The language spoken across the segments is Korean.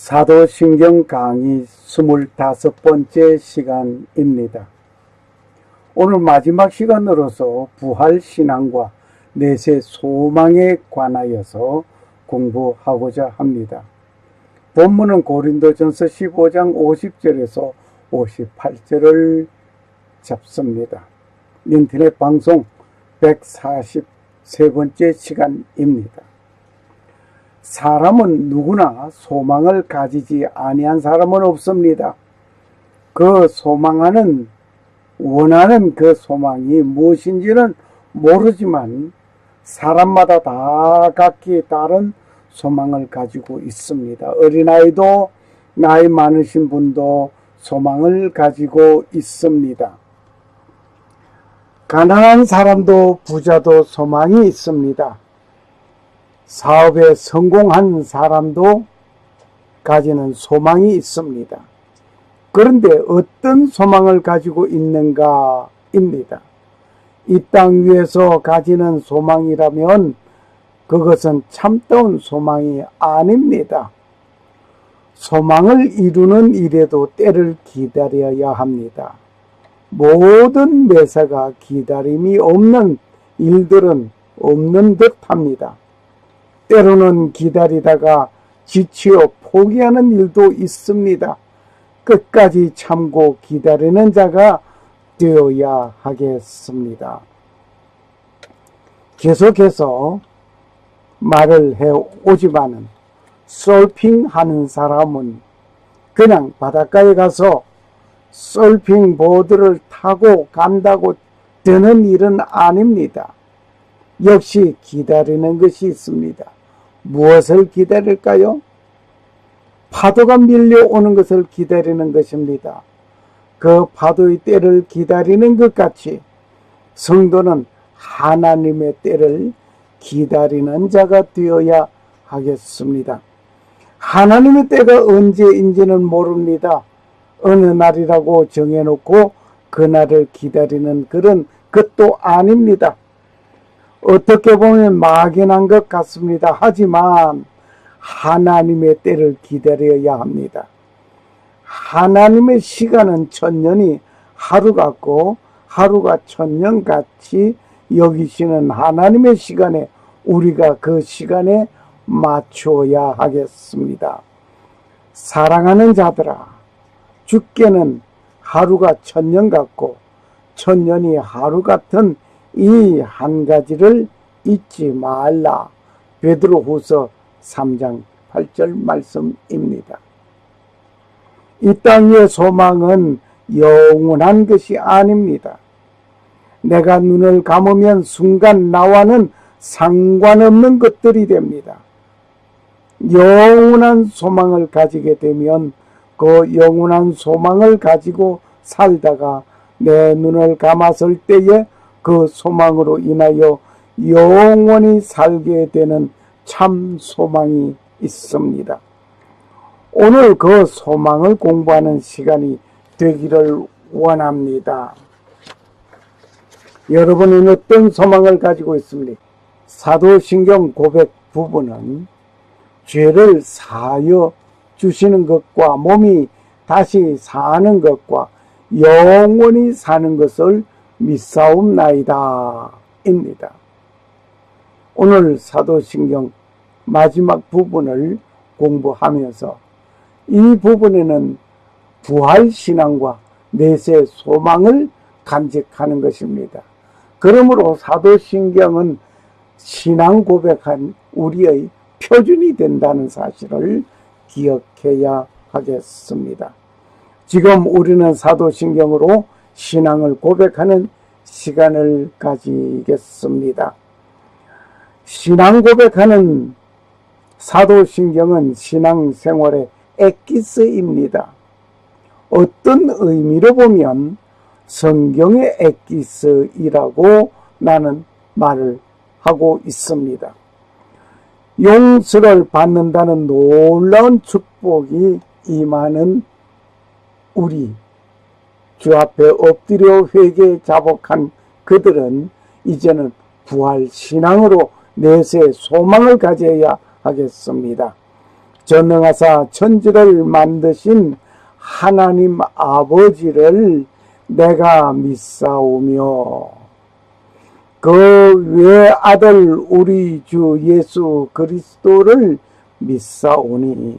사도신경 강의 25번째 시간입니다. 오늘 마지막 시간으로서 부활신앙과 내세 소망에 관하여서 공부하고자 합니다. 본문은 고린도전서 15장 50절에서 58절을 잡습니다. 인터넷 방송 143번째 시간입니다. 사람은 누구나 소망을 가지지 아니한 사람은 없습니다. 그 소망하는 원하는 그 소망이 무엇인지는 모르지만 사람마다 다 각기 다른 소망을 가지고 있습니다. 어린아이도 나이 많으신 분도 소망을 가지고 있습니다. 가난한 사람도 부자도 소망이 있습니다. 사업에 성공한 사람도 가지는 소망이 있습니다. 그런데 어떤 소망을 가지고 있는가입니다. 이 땅 위에서 가지는 소망이라면 그것은 참다운 소망이 아닙니다. 소망을 이루는 일에도 때를 기다려야 합니다. 모든 매사가 기다림이 없는 일들은 없는 듯 합니다. 때로는 기다리다가 지치어 포기하는 일도 있습니다. 끝까지 참고 기다리는 자가 되어야 하겠습니다. 계속해서 말을 해 오지만은 솔핑 하는 사람은 그냥 바닷가에 가서 솔핑 보드를 타고 간다고 되는 일은 아닙니다. 역시 기다리는 것이 있습니다. 무엇을 기다릴까요? 파도가 밀려오는 것을 기다리는 것입니다. 그 파도의 때를 기다리는 것 같이 성도는 하나님의 때를 기다리는 자가 되어야 하겠습니다. 하나님의 때가 언제인지는 모릅니다. 어느 날이라고 정해놓고 그날을 기다리는 그런 것도 아닙니다. 어떻게 보면 막연한 것 같습니다. 하지만 하나님의 때를 기다려야 합니다. 하나님의 시간은 천년이 하루 같고 하루가 천년 같이 여기시는 하나님의 시간에 우리가 그 시간에 맞춰야 하겠습니다. 사랑하는 자들아, 주께는 하루가 천년 같고 천년이 하루 같은 이 한 가지를 잊지 말라. 베드로후서 3장 8절 말씀입니다. 이 땅의 소망은 영원한 것이 아닙니다. 내가 눈을 감으면 순간 나와는 상관없는 것들이 됩니다. 영원한 소망을 가지게 되면 그 영원한 소망을 가지고 살다가 내 눈을 감았을 때에 그 소망으로 인하여 영원히 살게 되는 참 소망이 있습니다. 오늘 그 소망을 공부하는 시간이 되기를 원합니다. 여러분은 어떤 소망을 가지고 있습니까? 사도신경 고백 부분은 죄를 사여 주시는 것과 몸이 다시 사는 것과 영원히 사는 것을 믿사옵나이다. 입니다. 오늘 사도신경 마지막 부분을 공부하면서 이 부분에는 부활신앙과 내세 소망을 간직하는 것입니다. 그러므로 사도신경은 신앙 고백한 우리의 표준이 된다는 사실을 기억해야 하겠습니다. 지금 우리는 사도신경으로 신앙을 고백하는 시간을 가지겠습니다. 신앙 고백하는 사도신경은 신앙생활의 엑기스입니다. 어떤 의미로 보면 성경의 엑기스이라고 나는 말을 하고 있습니다. 용서를 받는다는 놀라운 축복이 임하는 우리 주 앞에 엎드려 회개 자복한 그들은 이제는 부활 신앙으로 내세 소망을 가져야 하겠습니다. 전능하사 천지를 만드신 하나님 아버지를 내가 믿사오며 그 외아들 우리 주 예수 그리스도를 믿사오니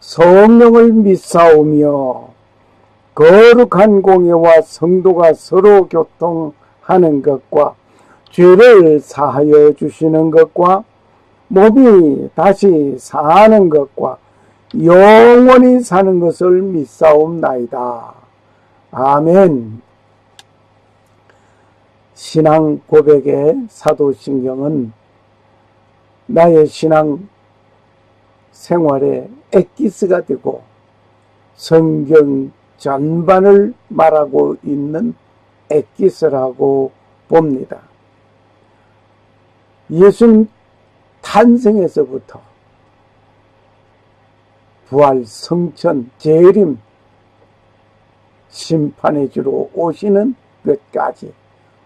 성령을 믿사오며 거룩한 공예와 성도가 서로 교통하는 것과 죄를 사하여 주시는 것과 몸이 다시 사는 것과 영원히 사는 것을 믿사옵나이다. 아멘. 신앙 고백의 사도신경은 나의 신앙 생활의 엑기스가 되고 성경 전반을 말하고 있는 엑기스라고 봅니다. 예수님 탄생에서부터 부활, 성천, 재림, 심판의 주로 오시는 것까지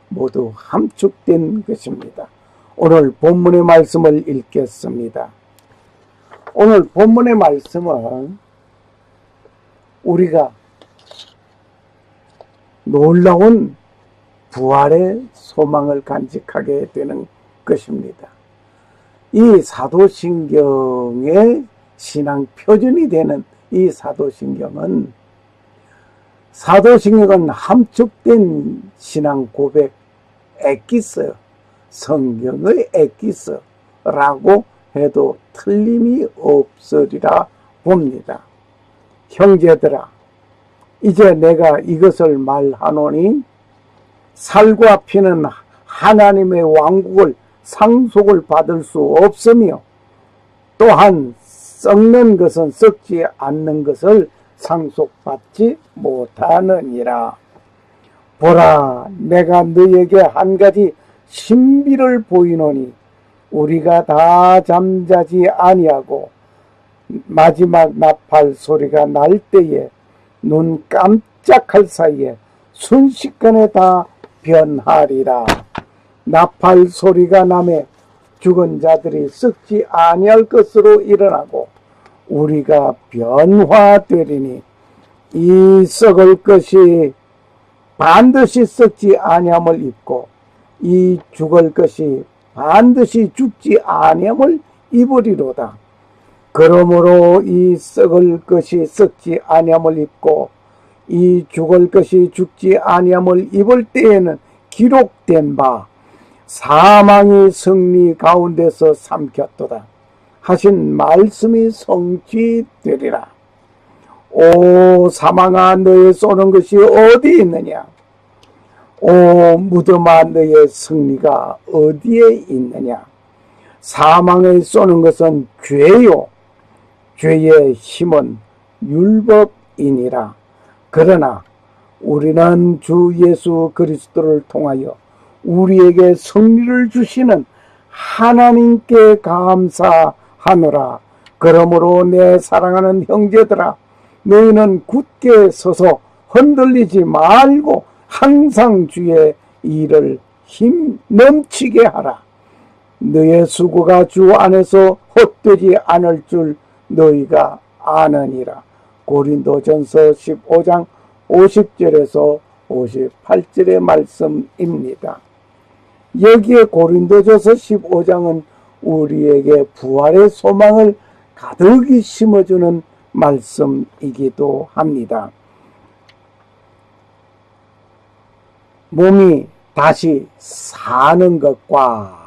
모두 함축된 것입니다. 오늘 본문의 말씀을 읽겠습니다. 오늘 본문의 말씀은 우리가 놀라운 부활의 소망을 간직하게 되는 것입니다. 이 사도신경의 신앙 표준이 되는 이 사도신경은 사도신경은 함축된 신앙 고백 에기스 성경의 에기스라고 해도 틀림이 없으리라 봅니다. 형제들아 이제 내가 이것을 말하노니 살과 피는 하나님의 왕국을 상속을 받을 수 없으며 또한 썩는 것은 썩지 않는 것을 상속받지 못하느니라. 보라, 내가 너에게 한 가지 신비를 보이노니 우리가 다 잠자지 아니하고 마지막 나팔 소리가 날 때에 눈 깜짝할 사이에 순식간에 다 변하리라. 나팔 소리가 남에 죽은 자들이 썩지 아니할 것으로 일어나고 우리가 변화되리니 이 썩을 것이 반드시 썩지 아니함을 입고 이 죽을 것이 반드시 죽지 아니함을 입으리로다. 그러므로 이 썩을 것이 썩지 아니함을 입고 이 죽을 것이 죽지 아니함을 입을 때에는 기록된 바 사망이 승리 가운데서 삼켰도다 하신 말씀이 성취되리라. 오 사망아 너의 쏘는 것이 어디 있느냐? 오 무덤아 너의 승리가 어디에 있느냐? 사망에 쏘는 것은 죄요. 죄의 힘은 율법이니라. 그러나 우리는 주 예수 그리스도를 통하여 우리에게 승리를 주시는 하나님께 감사하노라. 그러므로 내 사랑하는 형제들아, 너희는 굳게 서서 흔들리지 말고 항상 주의 일을 힘 넘치게 하라. 너의 수고가 주 안에서 헛되지 않을 줄 너희가 아느니라. 고린도전서 15장 50절에서 58절의 말씀입니다. 여기에 고린도전서 15장은 우리에게 부활의 소망을 가득히 심어주는 말씀이기도 합니다. 몸이 다시 사는 것과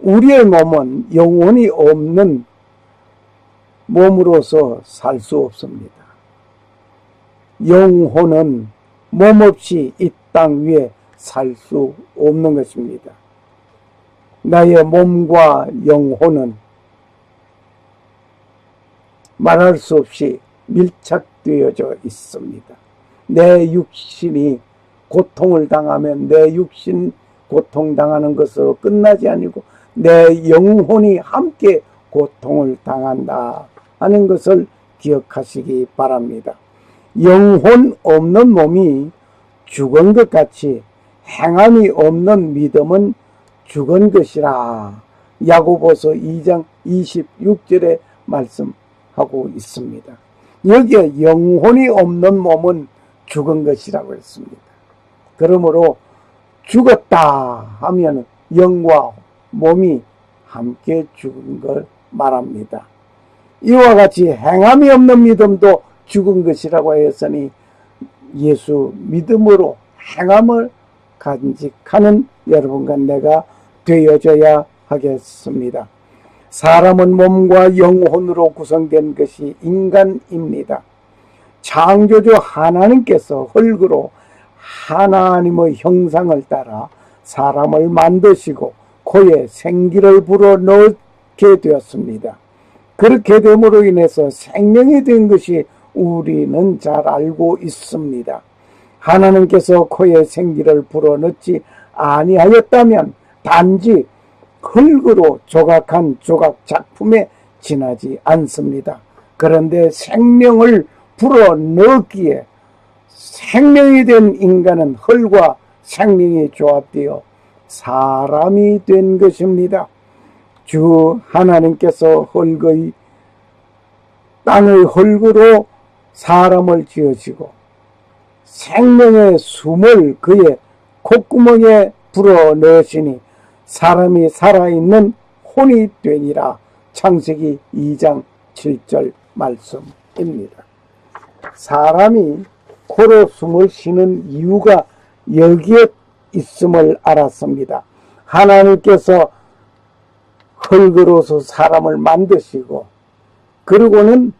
우리의 몸은 영혼이 없는 몸으로서 살 수 없습니다. 영혼은 몸 없이 이 땅 위에 살 수 없는 것입니다. 나의 몸과 영혼은 말할 수 없이 밀착되어져 있습니다. 내 육신이 고통을 당하면 내 육신 고통당하는 것으로 끝나지 아니고 내 영혼이 함께 고통을 당한다 하는 것을 기억하시기 바랍니다. 영혼 없는 몸이 죽은 것 같이 행함이 없는 믿음은 죽은 것이라 야고보서 2장 26절에 말씀하고 있습니다. 여기에 영혼이 없는 몸은 죽은 것이라고 했습니다. 그러므로 죽었다 하면 영과 몸이 함께 죽은 걸 말합니다. 이와 같이 행함이 없는 믿음도 죽은 것이라고 했으니 예수 믿음으로 행함을 간직하는 여러분과 내가 되어져야 하겠습니다. 사람은 몸과 영혼으로 구성된 것이 인간입니다. 창조주 하나님께서 흙으로 하나님의 형상을 따라 사람을 만드시고 코에 생기를 불어 넣게 되었습니다. 그렇게 됨으로 인해서 생명이 된 것이 우리는 잘 알고 있습니다. 하나님께서 코에 생기를 불어 넣지 아니하였다면 단지 흙으로 조각한 조각 작품에 지나지 않습니다. 그런데 생명을 불어 넣기에 생명이 된 인간은 흙과 생명이 조합되어 사람이 된 것입니다. 주 하나님께서 흙의 땅의 흙으로 사람을 지으시고 생명의 숨을 그의 콧구멍에 불어 넣으시니 사람이 살아있는 혼이 되니라 창세기 2장 7절 말씀입니다. 사람이 코로 숨을 쉬는 이유가 여기에 있음을 알았습니다. 하나님께서 흙으로서 사람을 만드시고 그리고는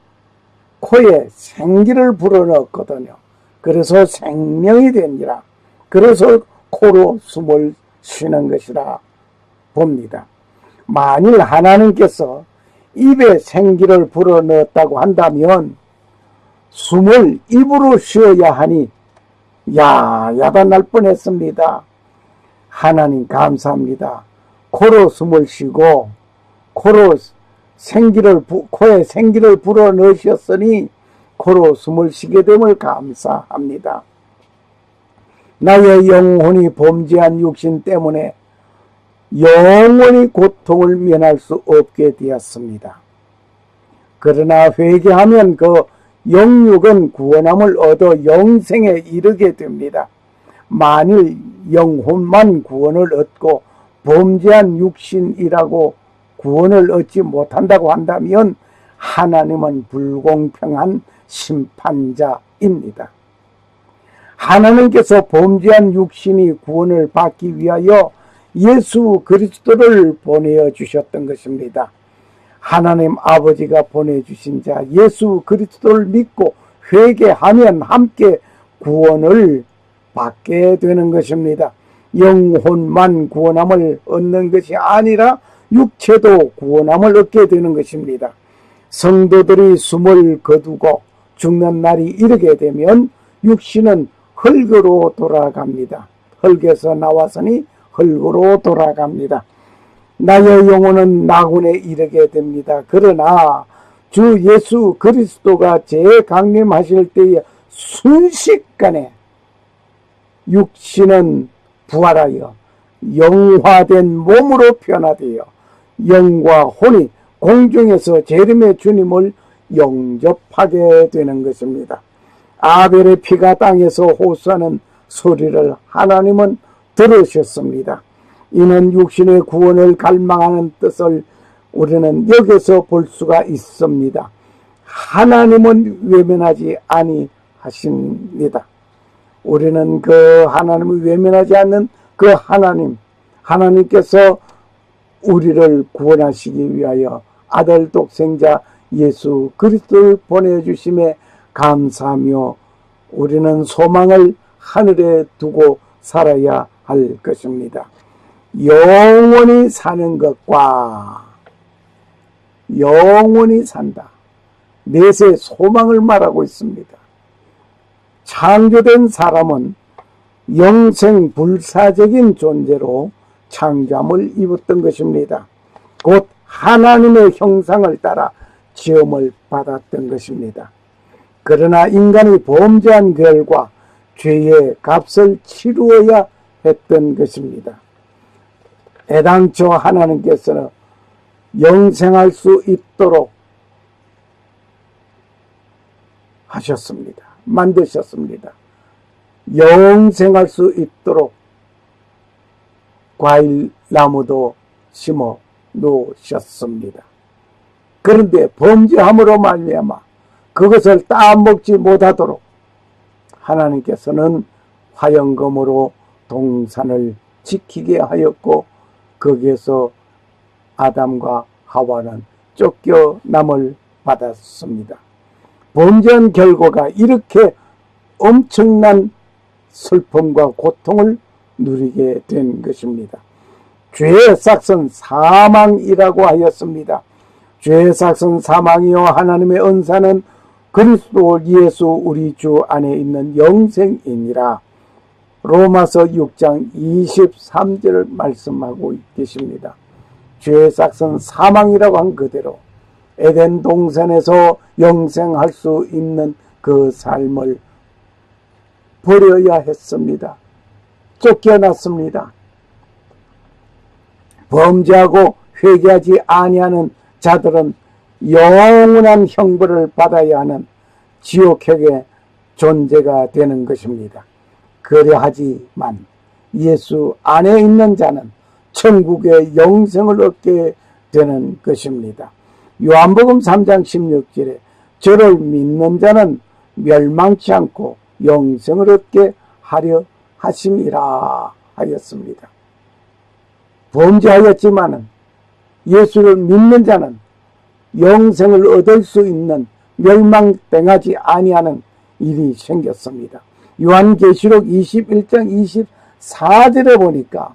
코에 생기를 불어넣었거든요. 그래서 생명이 되니라. 그래서 코로 숨을 쉬는 것이라 봅니다. 만일 하나님께서 입에 생기를 불어넣었다고 한다면 숨을 입으로 쉬어야 하니 야 야단날 뻔했습니다. 하나님 감사합니다. 코로 숨을 쉬고 코로 생기를 부, 코에 생기를 불어 넣으셨으니 코로 숨을 쉬게 됨을 감사합니다. 나의 영혼이 범죄한 육신 때문에 영원히 고통을 면할 수 없게 되었습니다. 그러나 회개하면 그 영육은 구원함을 얻어 영생에 이르게 됩니다. 만일 영혼만 구원을 얻고 범죄한 육신이라고 구원을 얻지 못한다고 한다면 하나님은 불공평한 심판자입니다. 하나님께서 범죄한 육신이 구원을 받기 위하여 예수 그리스도를 보내어 주셨던 것입니다. 하나님 아버지가 보내주신 자 예수 그리스도를 믿고 회개하면 함께 구원을 받게 되는 것입니다. 영혼만 구원함을 얻는 것이 아니라 육체도 구원함을 얻게 되는 것입니다. 성도들이 숨을 거두고 죽는 날이 이르게 되면 육신은 흙으로 돌아갑니다. 흙에서 나왔으니 흙으로 돌아갑니다. 나의 영혼은 나군에 이르게 됩니다. 그러나 주 예수 그리스도가 재강림하실 때에 순식간에 육신은 부활하여 영화된 몸으로 변화되어 영과 혼이 공중에서 재림의 주님을 영접하게 되는 것입니다. 아벨의 피가 땅에서 호소하는 소리를 하나님은 들으셨습니다. 이는 육신의 구원을 갈망하는 뜻을 우리는 여기서 볼 수가 있습니다. 하나님은 외면하지 아니하십니다. 우리는 그 하나님을 외면하지 않는 그 하나님, 하나님께서 우리를 구원하시기 위하여 아들 독생자 예수 그리스도를 보내주심에 감사하며 우리는 소망을 하늘에 두고 살아야 할 것입니다. 영원히 사는 것과 영원히 산다. 넷의 소망을 말하고 있습니다. 창조된 사람은 영생 불사적인 존재로 창조함을 입었던 것입니다. 곧 하나님의 형상을 따라 지음을 받았던 것입니다. 그러나 인간이 범죄한 결과 죄의 값을 치루어야 했던 것입니다. 애당초 하나님께서는 영생할 수 있도록 하셨습니다. 만드셨습니다. 영생할 수 있도록 과일 나무도 심어 놓으셨습니다. 그런데 범죄함으로 말미암아 그것을 따먹지 못하도록 하나님께서는 화영검으로 동산을 지키게 하였고 거기에서 아담과 하와는 쫓겨남을 받았습니다. 범죄한 결과가 이렇게 엄청난 슬픔과 고통을 누리게 된 것입니다. 죄의 삭선 사망이라고 하였습니다. 죄의 삭선 사망이요 하나님의 은사는 그리스도 예수 우리 주 안에 있는 영생이니라. 로마서 6장 23절을 말씀하고 계십니다. 죄의 삭선 사망이라고 한 그대로 에덴 동산에서 영생할 수 있는 그 삶을 버려야 했습니다. 쫓겨났습니다. 범죄하고 회개하지 아니하는 자들은 영원한 형벌을 받아야 하는 지옥형의 존재가 되는 것입니다. 그래하지만 예수 안에 있는 자는 천국의 영생을 얻게 되는 것입니다. 요한복음 3장 16절에 저를 믿는 자는 멸망치 않고 영생을 얻게 하려 하심이라 하였습니다. 범죄하였지만은 예수를 믿는 자는 영생을 얻을 수 있는 멸망 당하지 아니하는 일이 생겼습니다. 요한계시록 21장 24절에 보니까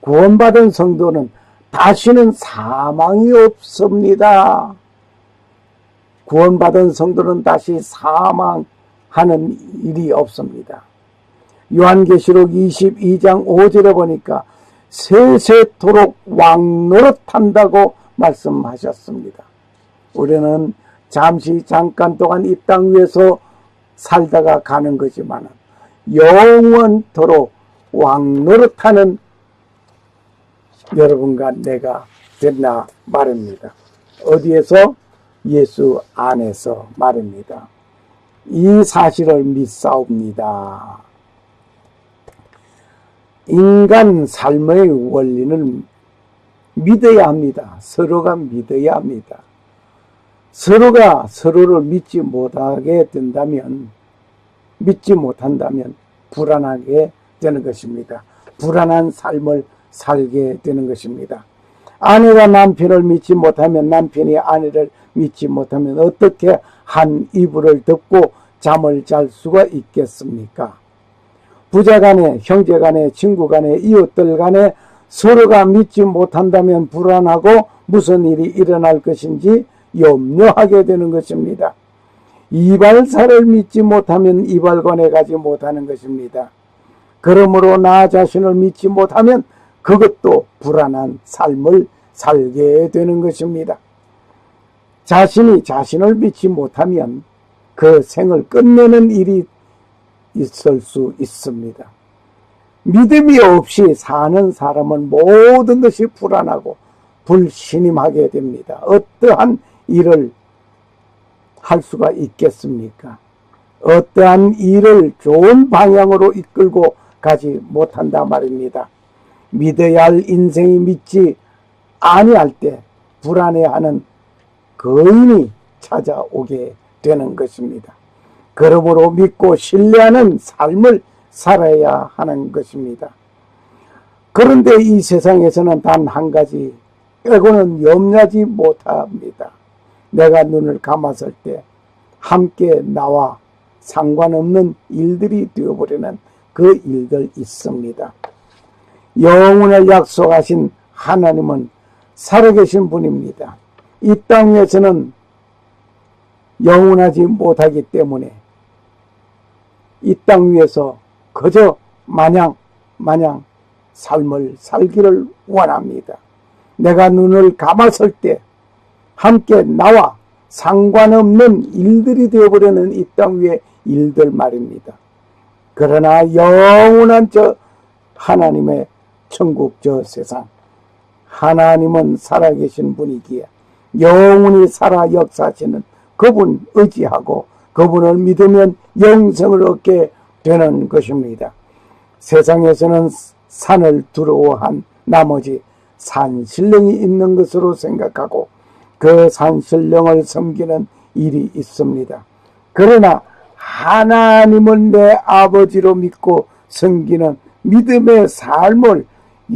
구원받은 성도는 다시는 사망이 없습니다. 구원받은 성도는 다시 사망하는 일이 없습니다. 요한계시록 22장 5절에 보니까 세세토록 왕노릇한다고 말씀하셨습니다. 우리는 잠시 잠깐 동안 이 땅 위에서 살다가 가는 거지만 영원토록 왕노릇하는 여러분과 내가 됐나 말입니다. 어디에서? 예수 안에서 말입니다. 이 사실을 믿사옵니다. 인간 삶의 원리는 믿어야 합니다. 서로가 믿어야 합니다. 서로가 서로를 믿지 못하게 된다면, 믿지 못한다면 불안하게 되는 것입니다. 불안한 삶을 살게 되는 것입니다. 아내가 남편을 믿지 못하면 남편이 아내를 믿지 못하면 어떻게 한 이불을 덮고 잠을 잘 수가 있겠습니까? 부자 간에, 형제 간에, 친구 간에, 이웃들 간에 서로가 믿지 못한다면 불안하고 무슨 일이 일어날 것인지 염려하게 되는 것입니다. 이발사를 믿지 못하면 이발관에 가지 못하는 것입니다. 그러므로 나 자신을 믿지 못하면 그것도 불안한 삶을 살게 되는 것입니다. 자신이 자신을 믿지 못하면 그 생을 끝내는 일이 있을 수 있습니다. 믿음이 없이 사는 사람은 모든 것이 불안하고 불신임하게 됩니다. 어떠한 일을 할 수가 있겠습니까? 어떠한 일을 좋은 방향으로 이끌고 가지 못한다 말입니다. 믿어야 할 인생이 믿지 아니할 때 불안해하는 거인이 찾아오게 되는 것입니다. 그러므로 믿고 신뢰하는 삶을 살아야 하는 것입니다. 그런데 이 세상에서는 단 한 가지 빼고는 염려하지 못합니다. 내가 눈을 감았을 때 함께 나와 상관없는 일들이 되어버리는 그 일들 있습니다. 영혼을 약속하신 하나님은 살아계신 분입니다. 이 땅에서는 영원하지 못하기 때문에 이 땅 위에서 그저 마냥 마냥 삶을 살기를 원합니다. 내가 눈을 감았을 때 함께 나와 상관없는 일들이 되어버리는 이 땅 위의 일들 말입니다. 그러나 영원한 저 하나님의 천국 저 세상 하나님은 살아계신 분이기에 영원히 살아 역사하시는 그분 의지하고 그분을 믿으면 영생을 얻게 되는 것입니다. 세상에서는 산을 두려워한 나머지 산신령이 있는 것으로 생각하고 그 산신령을 섬기는 일이 있습니다. 그러나 하나님을 내 아버지로 믿고 섬기는 믿음의 삶을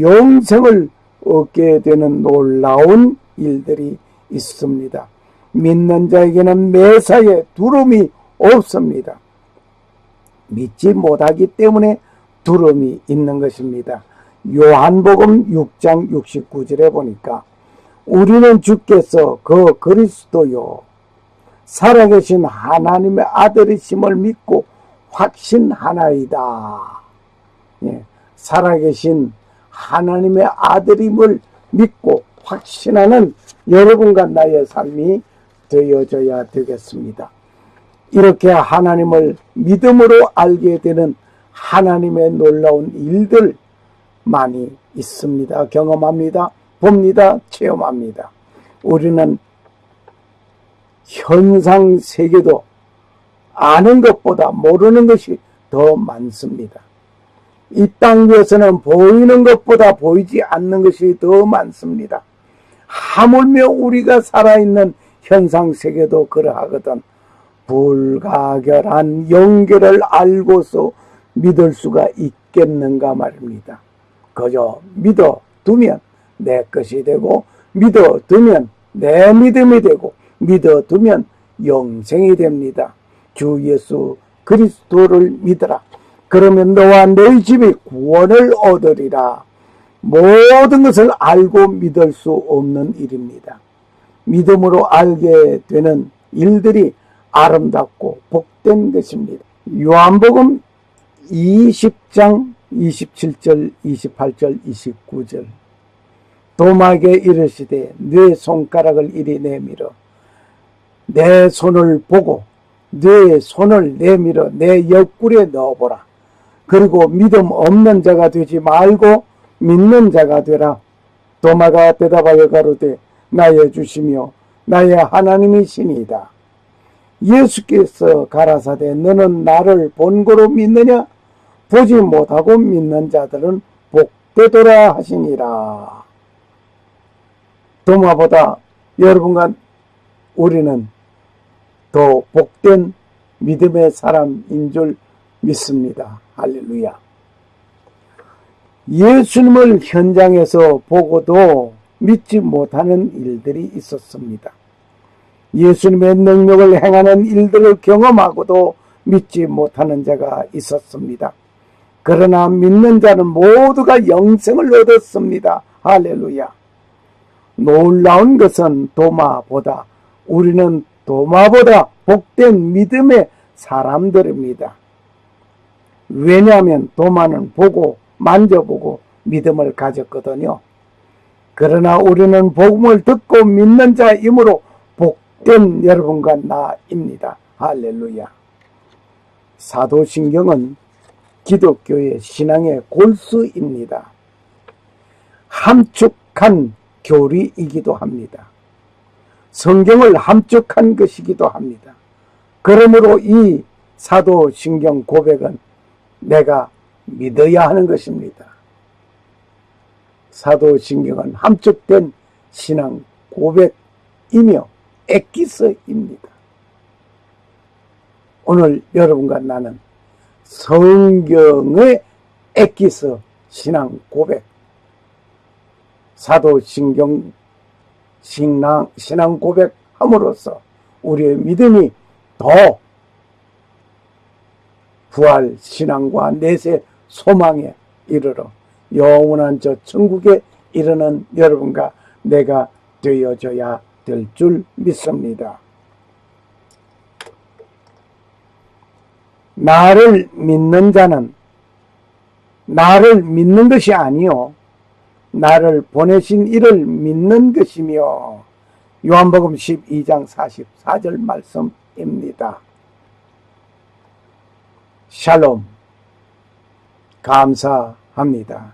영생을 얻게 되는 놀라운 일들이 있습니다. 믿는 자에게는 매사에 두려움이 없습니다. 믿지 못하기 때문에 두려움이 있는 것입니다. 요한복음 6장 69절에 보니까 우리는 주께서 그 그리스도요 살아계신 하나님의 아들이심을 믿고 확신하나이다. 예, 살아계신 하나님의 아들임을 믿고 확신하는 여러분과 나의 삶이 되어져야 되겠습니다. 이렇게 하나님을 믿음으로 알게 되는 하나님의 놀라운 일들 많이 있습니다. 경험합니다. 봅니다. 체험합니다. 우리는 현상 세계도 아는 것보다 모르는 것이 더 많습니다. 이 땅 위에서는 보이는 것보다 보이지 않는 것이 더 많습니다. 하물며 우리가 살아있는 현상 세계도 그러하거든 불가결한 연결을 알고서 믿을 수가 있겠는가 말입니다. 그저 믿어 두면 내 것이 되고 믿어 두면 내 믿음이 되고 믿어 두면 영생이 됩니다. 주 예수 그리스도를 믿어라. 그러면 너와 너희 집이 구원을 얻으리라. 모든 것을 알고 믿을 수 없는 일입니다. 믿음으로 알게 되는 일들이 아름답고 복된 것입니다. 요한복음 20장 27절, 28절, 29절 도마에게 이르시되 내 손가락을 이리 내밀어 내 손을 보고 내 손을 내밀어 내 옆구리에 넣어보라. 그리고 믿음 없는 자가 되지 말고 믿는 자가 되라. 도마가 대답하여 가로되 나의 주시며 나의 하나님이시니이다. 예수께서 가라사대 너는 나를 본고로 믿느냐? 보지 못하고 믿는 자들은 복되도라 하시니라. 도마보다 여러분과 우리는 더 복된 믿음의 사람인 줄 믿습니다. 할렐루야. 예수님을 현장에서 보고도 믿지 못하는 일들이 있었습니다. 예수님의 능력을 행하는 일들을 경험하고도 믿지 못하는 자가 있었습니다. 그러나 믿는 자는 모두가 영생을 얻었습니다. 할렐루야. 놀라운 것은 도마보다 우리는 도마보다 복된 믿음의 사람들입니다. 왜냐하면 도마는 보고 만져보고 믿음을 가졌거든요. 그러나 우리는 복음을 듣고 믿는 자이므로 복된 여러분과 나입니다. 할렐루야. 사도신경은 기독교의 신앙의 골수입니다. 함축한 교리이기도 합니다. 성경을 함축한 것이기도 합니다. 그러므로 이 사도신경 고백은 내가 믿어야 하는 것입니다. 사도신경은 함축된 신앙 고백이며 엑기스입니다. 오늘 여러분과 나는 성경의 엑기스 신앙 고백 사도신경 신앙, 신앙 고백함으로써 우리의 믿음이 더 부활 신앙과 내세 소망에 이르러 영원한 저 천국에 이르는 여러분과 내가 되어져야 될 줄 믿습니다. 나를 믿는 자는 나를 믿는 것이 아니요 나를 보내신 이를 믿는 것이며 요한복음 12장 44절 말씀입니다. 샬롬 감사합니다.